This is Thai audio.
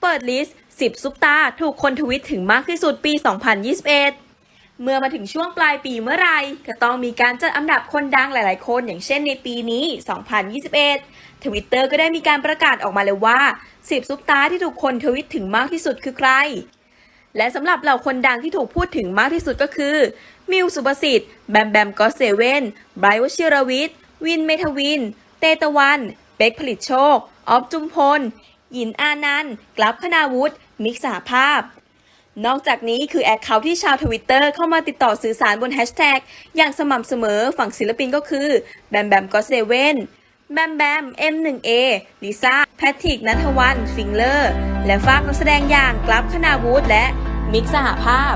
เปิดลิสต์ 10 ซุปตา ถูกคนทวิตถึงมากที่สุดปี 2021 เมื่อมาถึงช่วงปลายปีเมื่อไรก็ต้องมีการจัดอันดับคนดังหลาย ๆ คนอย่างเช่นในปีนี้ 2021 ทวิตเตอร์ก็ได้มีการประกาศออกมาเลยว่า 10 ซุปตาที่ถูกคนทวิตถึงมากที่สุดคือใคร และสำหรับเหล่าคนดังที่ถูกพูดถึงมากที่สุดก็คือ มิวสุประสิทธิ์ แบมแบมก็เซเว่นไบรท์วชิรวิทย์ วินเมทวิน เตตะวันเป็กผลิตโชค ออฟจุมพล หยินอานันต์กลับคณาวุฒิมิกสหภาพ นอกจากนี้คือแอคเคาท์ที่ชาวทวิตเตอร์เข้ามาติดต่อสื่อสารบนแฮชแท็กอย่างสม่ำเสมอฝั่งศิลปินก็คือ แบมแบมก็เซเว่นแบมแบม M1A ลิซ่า แพทริกนัทวัน ฟิงเลอร์ และฝากนักแสดงอย่างกลับคณาวุฒิและมิกสหภาพ